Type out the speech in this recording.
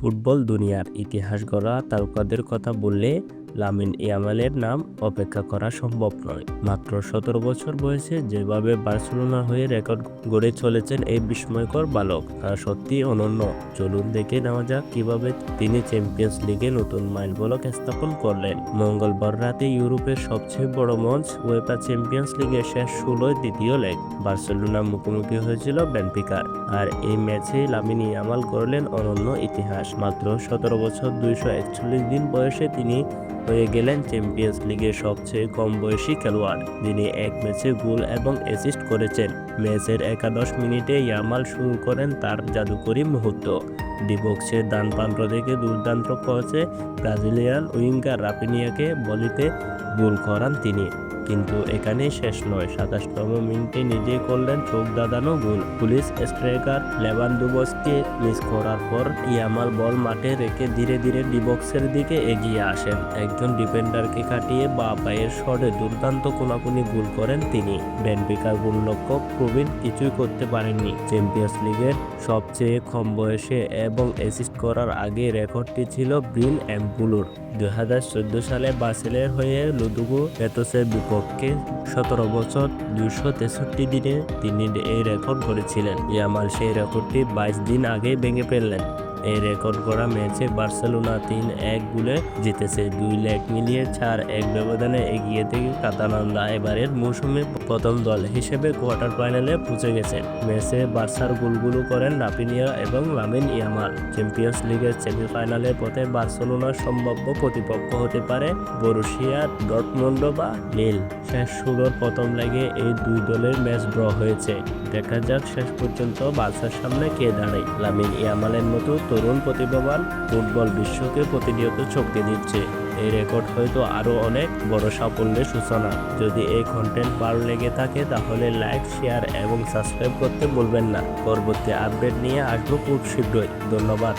Football দুনিয়ার ইতিহাস গড়া তারকাদের কথা বললে লামিন ইয়ামালের নাম অপেক্ষা করা সম্ভব নয়। মাত্র সতেরো বছর বয়সে যেভাবে বার্সেলোনা হয়ে রেকর্ড গড়ে চলেছেন এই বিস্ময়কর বালক, তা সত্যি অনন্য। চলুন দেখে নেওয়া যাক কীভাবে তিনি চ্যাম্পিয়ন্স লিগে নতুন মাইলফলক স্থাপন করলেন। মঙ্গলবার রাতে ইউরোপের সবচেয়ে বড় মঞ্চ ওয়েফা চ্যাম্পিয়ন্স লিগের শেষ ষোলোয় দ্বিতীয় লেগ, বার্সেলোনা মুখোমুখি হয়েছিল বেনফিকার। আর এই ম্যাচে লামিন ইয়ামাল করলেন অনন্য ইতিহাস। মাত্র সতেরো বছর দুইশো একচল্লিশ দিন বয়সে তিনি হয়ে গেলেন চ্যাম্পিয়ন্স লিগের সবচেয়ে কম বয়সী খেলোয়াড়, যিনি এক ম্যাচে গোল এবং অ্যাসিস্ট করেছেন। ম্যাচের একাদশ মিনিটে ইয়ামাল শুরু করেন তার জাদুকরী মুহূর্ত। ডিবক্সের ডান প্রান্ত থেকে দুর্দান্ত পৌঁছে ব্রাজিলিয়ান উইঙ্গার রাপিনিয়াকে বলিতে গোল করান তিনি। কিন্তু এখানেই শেষ নয়। সাতাশতম মিনিটে নিজে করলেন চোখ দাদানো গোল। পুলিশ স্ট্রাইকার লেবান দুবসকে মিস করার পর ইয়ামাল বল মাঠে রেখে ধীরে ধীরে ডিবক্সের দিকে এগিয়ে আসেন। একজন ডিফেন্ডারকে কাটিয়ে বা পায়ের শটে দুর্দান্ত কোনাকুনি গোল করেন তিনি। বেনফিকার গোলরক্ষক প্রবীণ কিছুই করতে পারেননি। চ্যাম্পিয়ন্স লিগের সবচেয়ে কম বয়সে এবং অ্যাসিস্ট করার আগে রেকর্ডটি ছিল ব্রিন অ্যাম্পুলুর দুই হাজার চোদ্দ সালে বাসেলের হয়ে লুদুগো পেতোসের বিপক্ষে সতেরো বছর দুশো তেষট্টি দিনে তিনি এই রেকর্ড করেছিলেন ইয়ামাল সেই রেকর্ডটি বাইশ দিন আগে ভেঙে ফেললেন। এই রেকর্ড করা ম্যাচে বার্সেলোনা তিন এক গোলে জিতেছে। দুই লেগ মিলিয়ে চার এক ব্যবধানে এগিয়ে থেকে কাতালানরা এবারের মৌসুমে প্রথম দল হিসেবে কোয়ার্টার ফাইনালে পৌঁছে গেছে। ম্যাচে বার্সার গোলগুলো করেন রাপিনিয়া এবং লামিন ইয়ামাল। চ্যাম্পিয়ন্স লিগের সেমিফাইনালের পথে বার্সেলোনার সম্ভাব্য প্রতিপক্ষ হতে পারে বরুশিয়া ডটমন্ড বা নীল শেষ ষোলোর প্রথম লেগে এই দুই দলের ম্যাচ ড্র হয়েছে। দেখা যাক শেষ পর্যন্ত বার্সার সামনে কে দাঁড়ায়। লামিন ইয়ামালের মতো তরুণ প্রতিভাবান ফুটবল বিশ্বকে প্রতিনিয়ত শক্তি দিচ্ছে। এই রেকর্ড হয়তো আরও অনেক বড় সাফল্যের সূচনা। যদি এই কন্টেন্ট ভালো লেগে থাকে, তাহলে লাইক শেয়ার এবং সাবস্ক্রাইব করতে ভুলবেন না। পরবর্তী আপডেট নিয়ে আসব খুব শীঘ্রই। ধন্যবাদ।